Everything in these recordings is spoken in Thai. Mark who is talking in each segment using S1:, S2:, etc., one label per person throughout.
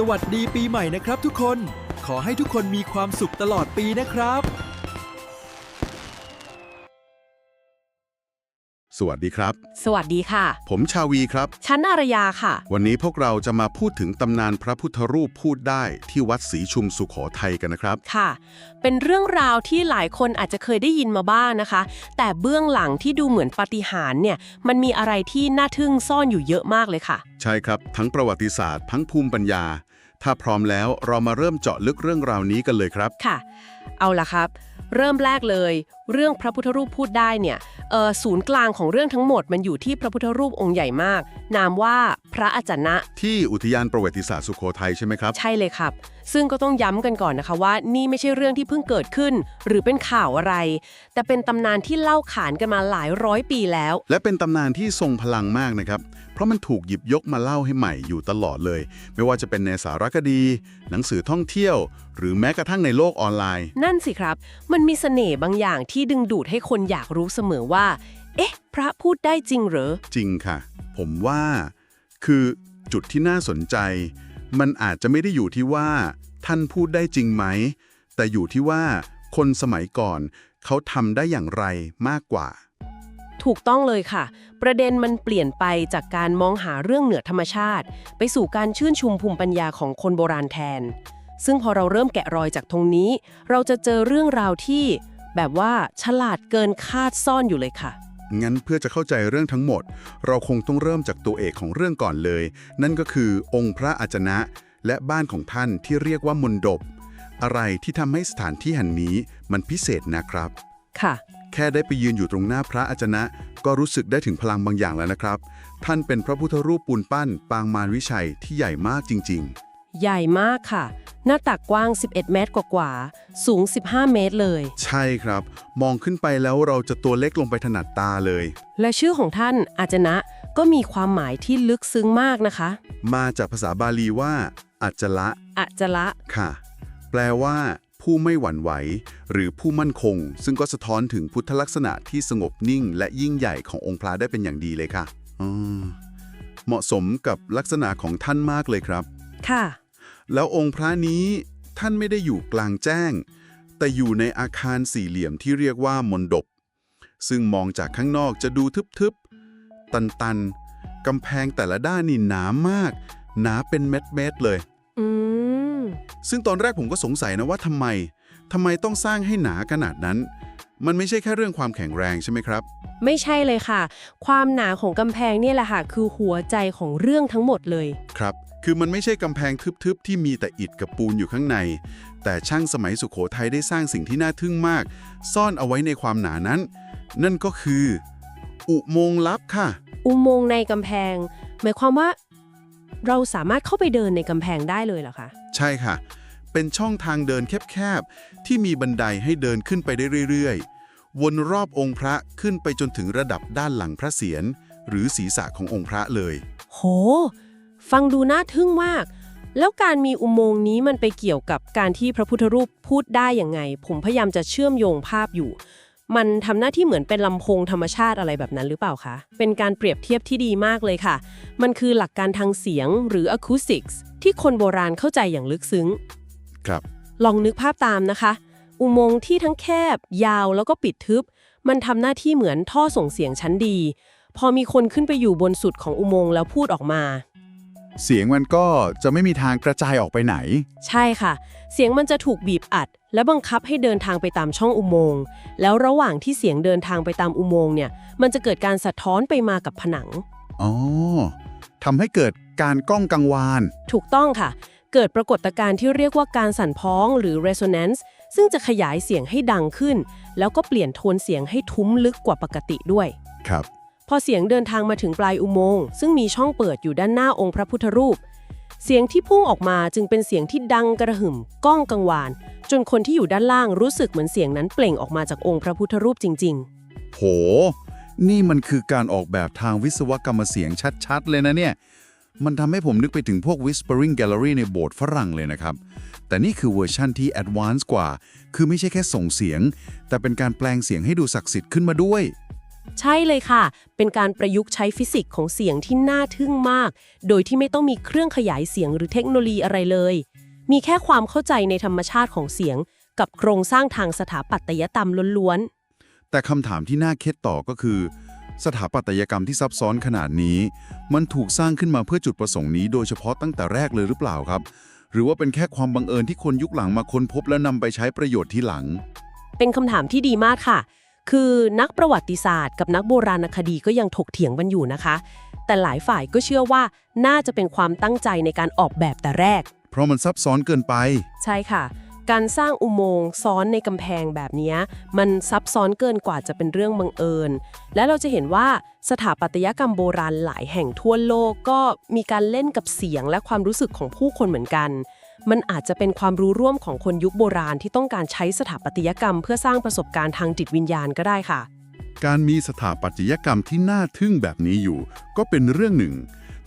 S1: สวัสดีปีใหม่นะครับทุกคน ขอให้ทุกคนมีความสุขตลอดปีนะครับ
S2: สวัสดีครับ
S3: สวัสดีค่ะ
S2: ผมชาวีครับ
S3: ชั้นอารยาค่ะ
S2: วันนี้พวกเราจะมาพูดถึงตำนานพระพุทธรูปพูดได้ที่วัดศรีชุมสุขโขทัยกันนะครับ
S3: ค่ะ เป็นเรื่องราวที่หลายคนอาจจะเคยได้ยินมาบ้างนะคะ แต่เบื้องหลังที่ดูเหมือนปาฏิหาริย์เนี่ย มันมีอะไรที่น่าทึ่งซ่อนอยู่เยอะมากเลยค่ะ
S2: ใช่ครับ ทั้งประวัติศาสตร์ ทั้งภูมิปัญญา ถ้าพร้อมแล้วเรามาเริ่มเจาะลึกเรื่องราวนี้กันเลยครับ
S3: ค่ะ เอาล่ะครับ เริ่มแรกเลย เรื่องพระพุทธรูปพูดได้เนี่ยเอ่อศูนย์กลางของเรื่องทั้งหมดมันอยู่ที่พระพุทธรูปองค์ใหญ่มาก นามว่าพระอาจารย์นะ
S2: ที่อุทยานประวัติศาสตร์สุโขทัยใช่ไหมครับ
S3: ใช่เลยครับ ซึ่งก็ต้องย้ำกันก่อนนะคะว่า นี่ไม่ใช่เรื่องที่เพิ่งเกิดขึ้น หรือเป็นข่าวอะไร แต่เป็นตำนานที่เล่าขานกันมาหลายร้อยปีแล้ว
S2: และเป็นตำนานที่ทรงพลังมากนะครับ เพราะมันถูกหยิบยกมาเล่าให้ใหม่อยู่ตลอดเลย ไม่ว่าจะเป็นในสารคดี หนังสือท่องเที่ยว หรือแม้กระทั่งในโลกออนไลน์
S3: นั่นสิครับ มันมีเสน่ห์บางอย่างที่ดึงดูดให้คนอยากรู้เสมอว่า เอ๊ะ พระพูดได้จริงเหรอ
S2: จริงค่ะ ผมว่าคือจุดที่น่าสนใจ มันอาจจะไม่ได้อยู่ที่ว่า ท่านพูดได้จริงไหม แต่อยู่ที่ว่าคนสมัยก่อน เขาทำได้อย่างไรมากกว่า
S3: ถูกต้องเลยค่ะ ประเด็นมันเปลี่ยนไปจากการมองหาเรื่องเหนือธรรมชาติ ไปสู่การชื่นชุมภูมิปัญญาของคนโบราณแทน ซึ่งพอเราเริ่มแกะรอยจากตรงนี้ เราจะเจอเรื่องราวที่ แบบว่าฉลาดเกินคาดซ่อนอยู่เลยค่ะ
S2: งั้นเพื่อจะเข้าใจเรื่องทั้งหมด เราคงต้องเริ่มจากตัวเอกของเรื่องก่อนเลย นั่นก็คือองค์พระอาจนะ และบ้านของท่านที่เรียกว่ามนดบ อะไรที่ทำให้สถานที่แห่งนี้มันพิเศษนะครับ
S3: ค่ะ
S2: แค่ได้ไปยืนอยู่ตรงหน้าพระอาจนะ ก็รู้สึกได้ถึงพลังบางอย่างแล้วนะครับ ท่านเป็นพระพุทธรูปปูนปั้น ปางมารวิชัยที่ใหญ่มากจริง
S3: ใหญ่มากค่ะ หน้าตักกว้าง 11 เมตรกว่าๆ สูง 15 เมตรเลย
S2: ๆใช่ครับ มองขึ้นไปแล้วเราจะตัวเล็กลงไปถนัดตาเลย
S3: และชื่อของท่านอาจนะ ก็มีความหมายที่ลึกซึ้งมากนะคะ
S2: มาจากภาษาบาลีว่า อัจจละ
S3: อาจละ
S2: ค่ะ แปลว่า ผู้ไม่หวั่นไหว หรือผู้มั่นคง ซึ่งก็สะท้อนถึงพุทธลักษณะที่สงบนิ่ง และยิ่งใหญ่ขององค์พระได้เป็นอย่างดีเลยค่ะอืมเหมาะสมกับลักษณะของท่านมากเลยครับ
S3: ค่ะ
S2: แล้วองค์พระนี้ท่านไม่ได้อยู่กลางแจ้ง แต่อยู่ในอาคารสี่เหลี่ยมที่เรียกว่ามนดบ ซึ่งมองจากข้างนอกจะดูทึบๆ ตันๆ กำแพงแต่ละด้านนี่หนามาก หนาเป็นเม็ดๆ เลย
S3: อืม
S2: ซึ่งตอนแรกผมก็สงสัยนะว่าทำไมทำไมต้องสร้างให้หนาขนาดนั้น มันไม่ใช่แค่เรื่องความแข็งแรงใช่ไหมครับ
S3: ไม่ใช่เลยค่ะ ความหนาของกำแพงเนี่ยแหละค่ะคือหัวใจของเรื่องทั้งหมดเลย
S2: ครับ คือมันไม่ใช่กำแพงทึบๆ ที่มีแต่อิฐกับปูนอยู่ข้างใน แต่ช่างสมัยสุขโขทัยได้สร้างสิ่งที่น่าทึ่งมาก ซ่อนเอาไว้ในความหนานั้น นั่นก็คือ อุโมงค์ลับค่ะ
S3: อุโมงค์ในกำแพง หมายความว่า เราสามารถเข้าไปเดินในกำแพงได้เลยเหรอคะ
S2: ใช่ค่ะ เป็นช่องทางเดินแคบๆ ที่มีบันไดให้เดินขึ้นไปได้เรื่อยๆ วนรอบองค์พระขึ้นไปจนถึงระดับด้านหลังพระเศียรหรือศีรษะขององค์พระเลย
S3: โห ฟังดูน่าทึ่งมาก แล้วการมีอุโมงค์นี้มันไปเกี่ยวกับการที่พระพุทธรูปพูดได้ยังไง ผมพยายามจะเชื่อมโยงภาพอยู่ มันทำหน้าที่เหมือนเป็นลำโพงธรรมชาติอะไรแบบนั้นหรือเปล่าคะ เป็นการเปรียบเทียบที่ดีมากเลยค่ะ มันคือหลักการทางเสียงหรือ acoustics ที่คนโบราณเข้าใจอย่างลึกซึ้ง
S2: ครับ
S3: ลองนึกภาพตามนะคะ อุโมงค์ที่ทั้งแคบ ยาวแล้วก็ปิดทึบ มันทำหน้าที่เหมือนท่อส่งเสียงชั้นดี พอมีคนขึ้นไปอยู่บนสุดของอุโมงค์แล้วพูดออกมา
S4: เสียงมันก็จะไม่มีทางกระจายออกไปไหน
S3: ใช่ค่ะ เสียงมันจะถูกบีบอัด และบังคับให้เดินทางไปตามช่องอุโมงค์ แล้วระหว่างที่เสียงเดินทางไปตามอุโมงค์เนี่ย มันจะเกิดการสะท้อนไปมากับผนัง
S4: อ๋อ ทำให้เกิดการก้องกังวาน
S3: ถูกต้องค่ะ เกิดปรากฏการณ์ที่เรียกว่าการสั่นพ้องหรือ resonance ซึ่งจะขยายเสียงให้ดังขึ้น แล้วก็เปลี่ยนโทนเสียงให้ทุ้มลึกกว่าปกติด้วย
S4: ครับ
S3: พอเสียงเดินทางมาถึงปลายอุโมงค์ซึ่งมีช่องเปิดอยู่ด้านหน้าองค์พระพุทธรูป เสียงที่พุ่งออกมาจึงเป็นเสียงที่ดังกระหึ่มก้องกังวาน จนคนที่อยู่ด้านล่างรู้สึกเหมือนเสียงนั้นเปล่งออกมาจากองค์พระพุทธรูปจริง
S4: โห นี่มันคือการออกแบบทางวิศวกรรมเสียงชัดๆ เลยนะเนี่ย มันทำให้ผมนึกไปถึงพวก Whispering Gallery ในโบสถ์ฝรั่งเลยนะครับ แต่นี่คือเวอร์ชั่นที่ Advanced กว่า คือไม่ใช่แค่ส่งเสียง แต่เป็นการแปลงเสียงให้ดูศักดิ์สิทธิ์ขึ้นมาด้วย
S3: ใช่เลยค่ะ เป็นการประยุกต์ใช้ฟิสิกส์ของเสียงที่น่าทึ่งมาก โดยที่ไม่ต้องมีเครื่องขยายเสียงหรือเทคโนโลยีอะไรเลย มีแค่ความเข้าใจในธรรมชาติของเสียง กับโครงสร้างทางสถาปัตยกรรมล้วน
S2: แต่คำถามที่น่าเคิดต่อก็คือ สถาปัตยกรรมที่ซับซ้อนขนาดนี้ มันถูกสร้างขึ้นมาเพื่อจุดประสงค์นี้ โดยเฉพาะตั้งแต่แรกเลยหรือเปล่าครับ หรือว่าเป็นแค่ความบังเอิญที่คนยุคหลังมาค้นพบและนำไปใช้ประโยชน์ที่หลัง
S3: ๆเป็นคำถามที่ดีมากค่ะ คือนักประวัติศาสตร์กับนักโบราณคดีก็ยังถกเถียงกันอยู่นะคะ แต่หลายฝ่ายก็เชื่อว่าน่าจะเป็นความตั้งใจในการออกแบบแต่แรก
S2: เพราะมันซับซ้อนเกินไป
S3: ใช่ค่ะ การสร้างอุโมงค์ซ้อนในกำแพงแบบเนี้ยมันซับซ้อนเกินกว่าจะเป็นเรื่องบังเอิญ และเราจะเห็นว่าสถาปัตยกรรมโบราณหลายแห่งทั่วโลกก็มีการเล่นกับเสียงและความรู้สึกของผู้คนเหมือนกัน มันอาจจะเป็นความรู้ร่วมของคนยุคโบราณที่ต้องการใช้สถาปัตยกรรม เพื่อสร้างประสบการณ์ทางจิตวิญญาณก็ได้ค่ะ
S2: การมีสถาปัตยกรรมที่น่าทึ่งแบบนี้อยู่ ก็เป็นเรื่องหนึ่ง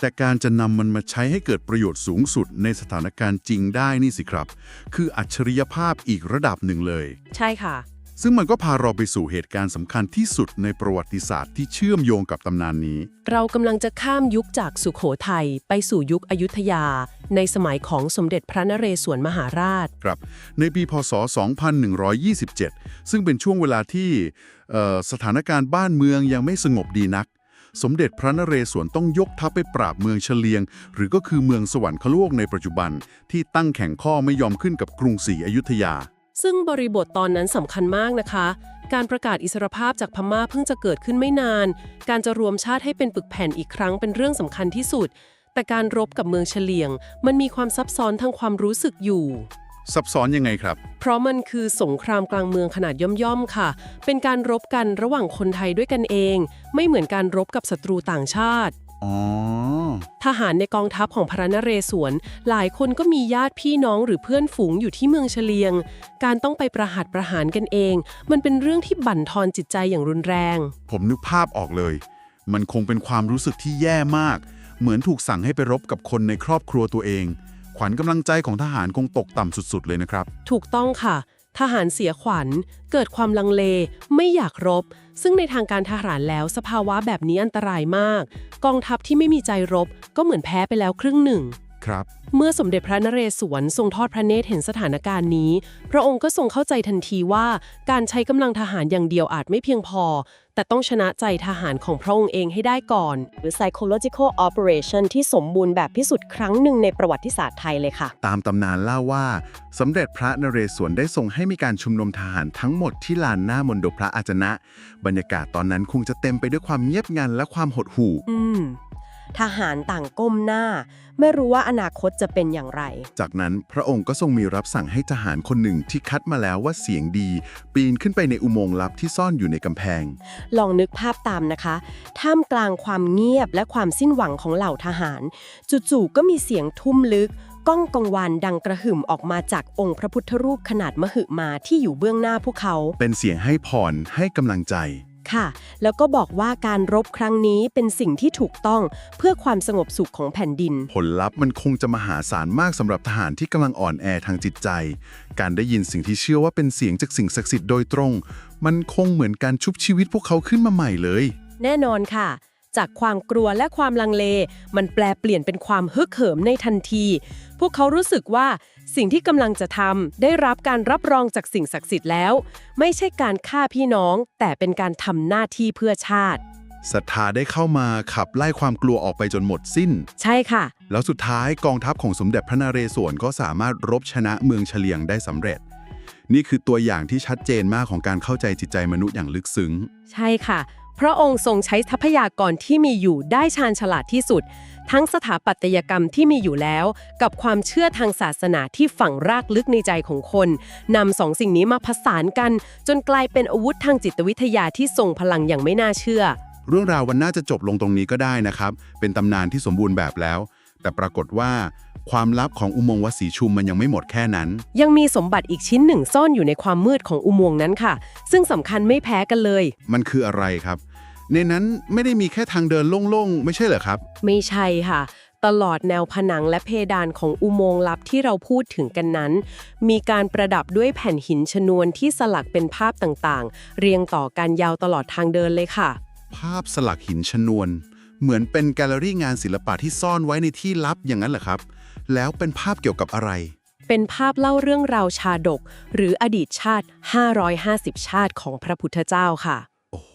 S2: แต่การจะนำมันมาใช้ให้เกิดประโยชน์สูงสุดในสถานการณ์จริงได้นี่สิครับ คืออัจฉริยภาพอีกระดับหนึ่งเลย
S3: ใช่ค่ะ
S2: ซึ่งมันก็พาเราไปสู่เหตุการณ์สำคัญที่สุดในประวัติศาสตร์ที่เชื่อมโยงกับตำนานนี้
S3: เรากำลังจะข้ามยุคจากสุขโขทัยไปสู่ยุคอยุธยา ในสมัยของสมเด็จพระนเรศวรมหาราช
S2: ครับ ในปีพศ 2127 ซึ่งเป็นช่วงเวลาที่เอ่อสถานการณ์บ้านเมืองยังไม่สงบดีนัก สมเด็จพระนเรศวรต้องยกทัพไปปราบเมืองเฉลียง หรือก็คือเมืองสวรรคโลกในปัจจุบันที่ตั้งแข่งข้อไม่ยอมขึ้นกับกรุงศรีอยุธยา
S3: ซึ่งบริบทตอนนั้นสำคัญมากนะคะ การประกาศอิสรภาพจากพม่าเพิ่งจะเกิดขึ้นไม่นาน การจะรวมชาติให้เป็นปึกแผ่นอีกครั้งเป็นเรื่องสำคัญที่สุด แต่การรบกับเมืองเฉลียง มันมีความซับซ้อนทางความรู้สึกอยู่
S2: ซับซ้อนยังไงครับ
S3: เพราะมันคือสงครามกลางเมืองขนาดย่อมๆค่ะ เป็นการรบกันระหว่างคนไทยด้วยกันเอง ไม่เหมือนการรบกับศัตรูต่างชาติ
S2: อ๋อ
S3: ทหารในกองทัพของพระนเรศวร หลายคนก็มีญาติพี่น้องหรือเพื่อนฝูงอยู่ที่เมืองเฉลียง การต้องไปประหัตประหารกันเอง มันเป็นเรื่องที่บั่นทอนจิตใจอย่างรุนแรง
S2: ผมนึกภาพออกเลย มันคงเป็นความรู้สึกที่แย่มาก เหมือนถูกสั่งให้ไปรบกับคนในครอบครัวตัวเอง ขวัญกำลังใจของทหารคงตกต่ำสุดๆ เลยนะครับ
S3: ถูกต้องค่ะ ทหารเสียขวัญ เกิดความลังเล ไม่อยากรบ ซึ่งในทางการทหารแล้วสภาวะแบบนี้อันตรายมาก กองทัพที่ไม่มีใจรบ ก็เหมือนแพ้ไปแล้วครึ่งหนึ่ง
S2: ครับ
S3: เมื่อสมเด็จพระนเรศวรทรงทอดพระเนตรเห็นสถานการณ์นี้ พระองค์ก็ทรงเข้าใจทันทีว่า การใช้กำลังทหารอย่างเดียวอาจไม่เพียงพอ แต่ต้องชนะใจทหารของพระองค์เองให้ได้ก่อน หรือ psychological operation ที่สมบูรณ์แบบที่สุดครั้งหนึ่งในประวัติศาสตร์ไทยเลยค่ะ
S5: ตามตำนานเล่าว่าสมเด็จพระนเรศวรได้ทรงให้มีการชุมนุมทหารทั้งหมดที่ลานหน้ามณฑปพระอาจนะ บรรยากาศตอนนั้นคงจะเต็มไปด้วยความเงียบงันและความหดหู่
S3: อืม ทหารต่างก้มหน้า ไม่รู้ว่าอนาคตจะเป็นอย่างไร
S5: จากนั้นพระองค์ก็ทรงมีรับสั่งให้ทหารคนหนึ่งที่คัดมาแล้วว่าเสียงดี ปีนขึ้นไปในอุโมงค์ลับที่ซ่อนอยู่ในกำแพง
S3: ลองนึกภาพตามนะคะ ท่ามกลางความเงียบและความสิ้นหวังของเหล่าทหาร จู่ๆก็มีเสียงทุ่มลึก ก้องกังวานดังกระหึ่มออกมาจากองค์พระพุทธรูปขนาดมหึมาที่อยู่เบื้องหน้าพวกเขา
S5: เป็นเสียงให้พรให้กำลังใจ
S3: ค่ะ แล้วก็บอกว่าการรบครั้งนี้เป็นสิ่งที่ถูกต้องเพื่อความสงบสุขของแผ่นดิน
S5: ผลลัพธ์มันคงจะมหาศาลมากสำหรับทหารที่กำลังอ่อนแอทางจิตใจ การได้ยินสิ่งที่เชื่อว่าเป็นเสียงจากสิ่งศักดิ์สิทธิ์โดยตรง มันคงเหมือนการชุบชีวิตพวกเขาขึ้นมาใหม่เลย
S3: แน่นอนค่ะ จากความกลัวและความลังเล มันแปลเปลี่ยนเป็นความฮึกเหิมในทันที พวกเขารู้สึกว่าสิ่งที่กำลังจะทำได้รับการรับรองจากสิ่งศักดิ์สิทธิ์แล้ว ไม่ใช่การฆ่าพี่น้อง แต่เป็นการทำหน้าที่เพื่อชาติ
S5: ศรัทธาได้เข้ามาขับไล่ความกลัวออกไปจนหมดสิ้น
S3: ใช่ค่ะ
S5: แล้วสุดท้ายกองทัพของสมเด็จพระนเรศวรก็สามารถรบชนะเมืองเฉลียงได้สำเร็จ นี่คือตัวอย่างที่ชัดเจนมากของการเข้าใจจิตใจมนุษย์อย่างลึกซึ้ง
S3: ใช่ค่ะ พระองค์ทรงใช้ทรัพยากรที่มีอยู่ได้ชาญฉลาดที่สุด ทั้งสถาปัตยกรรมที่มีอยู่แล้ว กับความเชื่อทางศาสนาที่ฝังรากลึกในใจของคนนำสองสิ่งนี้มาผสานกัน จนกลายเป็นอาวุธทางจิตวิทยาที่ทรงพลังอย่างไม่น่าเชื่อ
S5: เรื่องราววันน่าจะจบลงตรงนี้ก็ได้นะครับ เป็นตำนานที่สมบูรณ์แบบแล้ว แต่ปรากฏว่าความลับของอุโมงค์วัดศรีชุมมันยังไม่หมดแค่นั้น
S3: ยังมีสมบัติอีกชิ้นหนึ่งซ่อนอยู่ในความมืดของอุโมงค์นั้นค่ะ ซึ่งสำคัญไม่แพ้กันเลย
S5: มันคืออะไรครับ ในนั้นไม่ได้มีแค่ทางเดินโล่งๆ ไม่ใช่เหรอครับ
S3: ไม่ใช่ค่ะ ตลอดแนวผนังและเพดานของอุโมงค์ลับที่เราพูดถึงกันนั้น มีการประดับด้วยแผ่นหินชนวนที่สลักเป็นภาพต่างๆ เรียงต่อกันยาวตลอดทางเดินเลยค่ะ
S6: ภาพสลักหินชนวน เหมือนเป็นแกลเลอรี่งานศิลปะที่ซ่อนไว้ในที่ลับอย่างนั้นเหรอครับ แล้วเป็นภาพเกี่ยวกับอะไร
S3: เป็นภาพเล่าเรื่องราวชาดก หรืออดีตชาติ 550 ชาติของพระพุทธเจ้าค่ะ
S6: โอ้โห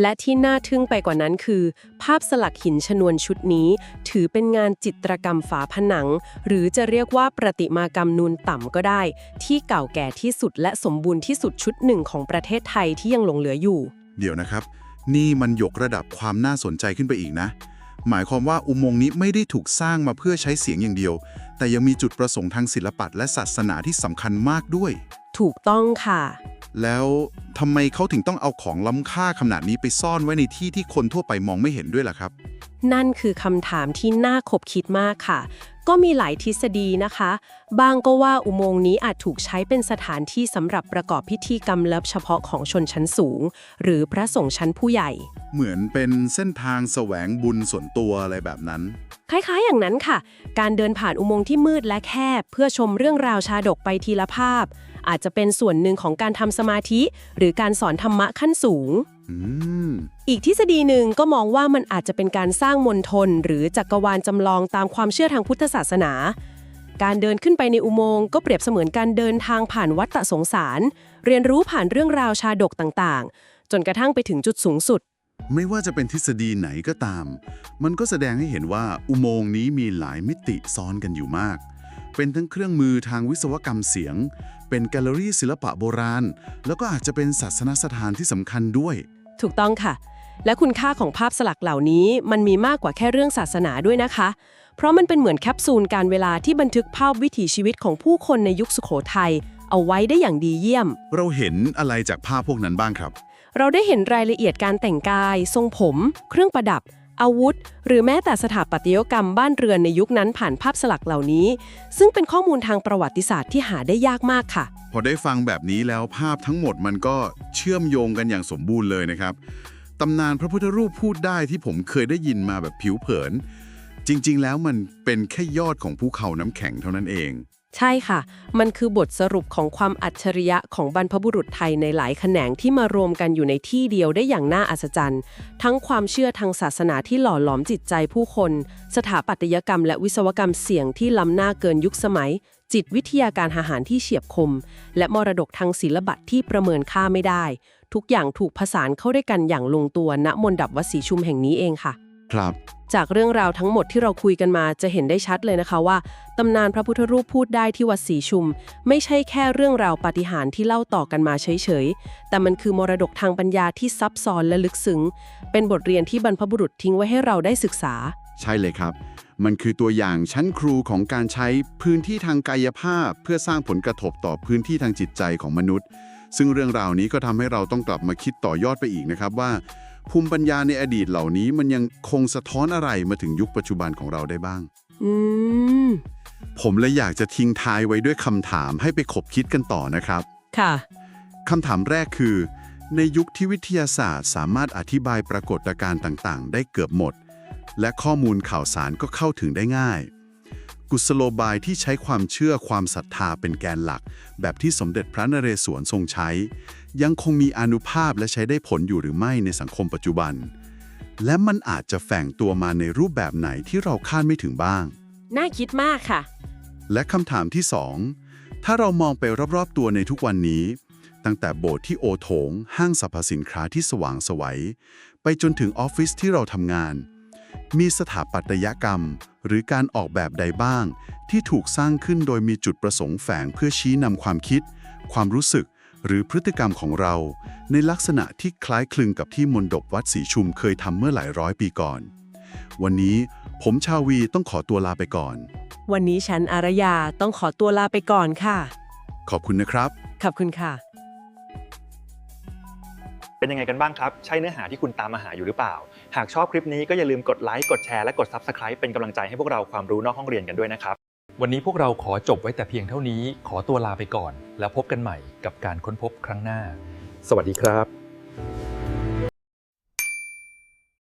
S3: และที่น่าทึ่งไปกว่านั้นคือ ภาพสลักหินชนวนชุดนี้ ถือเป็นงานจิตรกรรมฝาผนัง หรือจะเรียกว่าประติมากรรมนูนต่ำก็ได้ ที่เก่าแก่ที่สุดและสมบูรณ์ที่สุดชุดหนึ่งของประเทศไทยที่ยังหลงเหลืออยู่
S6: เดี๋ยวนะครับ นี่มันยกระดับความน่าสนใจขึ้นไปอีกนะ หมายความว่าอุโมงค์นี้ไม่ได้ถูกสร้างมาเพื่อใช้เสียงอย่างเดียว แต่ยังมีจุดประสงค์ทางศิลปะและศาสนาที่สำคัญมากด้วย
S3: ถูกต้องค่ะ
S6: แล้วทำไมเขาถึงต้องเอาของล้ำค่าขนาดนี้ไปซ่อนไว้ในที่ที่คนทั่วไปมองไม่เห็นด้วยล่ะครับ
S3: นั่นคือคำถามที่น่าขบคิดมากค่ะ ก็มีหลายทฤษฎีนะคะ บางก็ว่าอุโมงค์นี้อาจถูกใช้เป็นสถานที่สำหรับประกอบพิธีกรรมลับเฉพาะของชนชั้นสูง หรือพระสงฆ์ชั้นผู้ใหญ่
S6: เหมือนเป็นเส้นทางแสวงบุญส่วนตัวอะไรแบบนั้น
S3: คล้ายๆ อย่างนั้นค่ะ การเดินผ่านอุโมงค์ที่มืดและแคบ เพื่อชมเรื่องราวชาดกไปทีละภาพ อาจจะเป็นส่วนหนึ่งของการทำสมาธิ หรือการสอนธรรมะขั้นสูง
S6: อืม
S3: อีกทฤษฎีหนึ่งก็มองว่ามันอาจจะเป็นการสร้างมณฑลหรือจักรวาลจำลองตามความเชื่อทางพุทธศาสนา การเดินขึ้นไปในอุโมงค์ก็เปรียบเสมือนการเดินทางผ่านวัฏฏะสงสาร เรียนรู้ผ่านเรื่องราวชาดกต่างๆ จนกระทั่งไปถึงจุดสูงสุด
S6: ไม่ว่าจะเป็นทฤษฎีไหนก็ตาม มันก็แสดงให้เห็นว่าอุโมงค์นี้มีหลายมิติซ้อนกันอยู่มาก เป็นทั้งเครื่องมือทางวิศวกรรมเสียง เป็นแกลเลอรี่ศิลปะโบราณ แล้วก็อาจจะเป็นศาสนสถานที่สำคัญด้วย
S3: ถูกต้องค่ะ และคุณค่าของภาพสลักเหล่านี้มันมีมากกว่าแค่เรื่องศาสนาด้วยนะคะ เพราะมันเป็นเหมือนแคปซูลการเวลาที่บันทึกภาพวิถีชีวิตของผู้คนในยุคสุโขทัยเอาไว้ได้อย่างดีเยี่ยม
S6: เราเห็นอะไรจากภาพพวกนั้นบ้างครับ
S3: เราได้เห็นรายละเอียดการแต่งกาย ทรงผม เครื่องประดับ อาวุธ หรือแม้แต่สถาปัตยกรรมบ้านเรือนในยุคนั้นผ่านภาพสลักเหล่านี้ ซึ่งเป็นข้อมูลทางประวัติศาสตร์ที่หาได้ยากมากค่ะ
S6: พอได้ฟังแบบนี้แล้วภาพทั้งหมดมันก็เชื่อมโยงกันอย่างสมบูรณ์เลยนะครับตำนานพระพุทธรูปพูดได้ที่ผมเคยได้ยินมาแบบผิวเผิน จริง ๆ แล้วมันเป็นแค่ยอดของภูเขาน้ำแข็งเท่านั้นเอง
S3: ใช่ค่ะ มันคือบทสรุปของความอัจฉริยะของบรรพบุรุษไทยในหลายแขนงที่มารวมกันอยู่ในที่เดียวได้อย่างน่าอัศจรรย์ ทั้งความเชื่อทางศาสนาที่หล่อหลอมจิตใจผู้คน สถาปัตยกรรมและวิศวกรรมเสี่ยงที่ล้ำหน้าเกินยุคสมัย จิตวิทยาการทหารที่เฉียบคม และมรดกทางศิลปะที่ประเมินค่าไม่ได้ ทุกอย่างถูกผสานเข้าด้วยกันอย่างลงตัวณมนดับวัดศรีชุมแห่งนี้เองค่ะ
S6: ครับ
S3: จากเรื่องราวทั้งหมดที่เราคุยกันมาจะเห็นได้ชัดเลยนะคะว่า ตำนานพระพุทธรูปพูดได้ที่วัดศรีชุม ไม่ใช่แค่เรื่องราวปาฏิหาริย์ที่เล่าต่อกันมาเฉยๆ แต่มันคือมรดกทางปัญญาที่ซับซ้อนและลึกซึ้ง เป็นบทเรียนที่บรรพบุรุษทิ้งไว้ให้เราได้ศึกษา
S2: ใช่เลยครับ มันคือตัวอย่างชั้นครูของการใช้พื้นที่ทางกายภาพ เพื่อสร้างผลกระทบต่อพื้นที่ทางจิตใจของมนุษย์ ซึ่งเรื่องราวนี้ก็ทำให้เราต้องกลับมาคิดต่อยอดไปอีกนะครับว่า ภูมิปัญญาในอดีตเหล่านี้มันยังคงสะท้อนอะไรมาถึงยุคปัจจุบันของเราได้บ้าง
S3: อืม
S2: ผมเลยอยากจะทิ้งท้ายไว้ด้วยคำถามให้ไปขบคิดกันต่อนะครับ
S3: ค่ะ
S2: คำถามแรกคือ ในยุคที่วิทยาศาสตร์สามารถอธิบายปรากฏการณ์ต่างๆ ได้เกือบหมด และข้อมูลข่าวสารก็เข้าถึงได้ง่าย กุศโลบายที่ใช้ความเชื่อความศรัทธาเป็นแกนหลัก แบบที่สมเด็จพระนเรศวรทรงใช้ ยังคงมีอานุภาพและใช้ได้ผลอยู่หรือไม่ในสังคมปัจจุบัน และมันอาจจะแฝงตัวมาในรูปแบบไหนที่เราคาดไม่ถึงบ้าง
S3: น่าคิดมากค่ะ
S2: และคำถามที่2ถ้าเรามองไปรอบๆตัวในทุกวันนี้ ตั้งแต่โบสถ์ที่โอโถง ห้างสรรพสินค้าที่สว่างไสวัย ไปจนถึงออฟฟิศที่เราทำงาน มีสถาปัตยกรรม หรือการออกแบบใดบ้าง ที่ถูกสร้างขึ้นโดยมีจุดประสงค์แฝงเพื่อชี้นำความคิด ความรู้สึก หรือพฤติกรรมของเรา ในลักษณะที่คล้ายคลึงกับที่มนดบวัดศรีชุมเคยทำเมื่อหลายร้อยปีก่อน วันนี้ผมชาวีต้องขอตัวลาไปก่อน
S3: วันนี้ฉันอารยาต้องขอตัวลาไปก่อนค่ะ
S2: ขอบคุณนะครับ
S3: ขอบคุณค่ะ
S7: เป็นยังไงกันบ้างครับ ใช่เนื้อหาที่คุณตามมาหาอยู่หรือเปล่า หากชอบคลิปนี้ก็อย่าลืมกดไลค์กดแชร์และกด Subscribe เป็นกำลังใจให้พวกเราความรู้นอกห้องเรียนกันด้วยนะครับ
S1: วันนี้พวกเราขอจบไว้แต่เพียงเท่านี้ ขอตัวลาไปก่อน แล้วพบกันใหม่กับการค้นพบครั้งหน้า
S7: สวัสดีครับ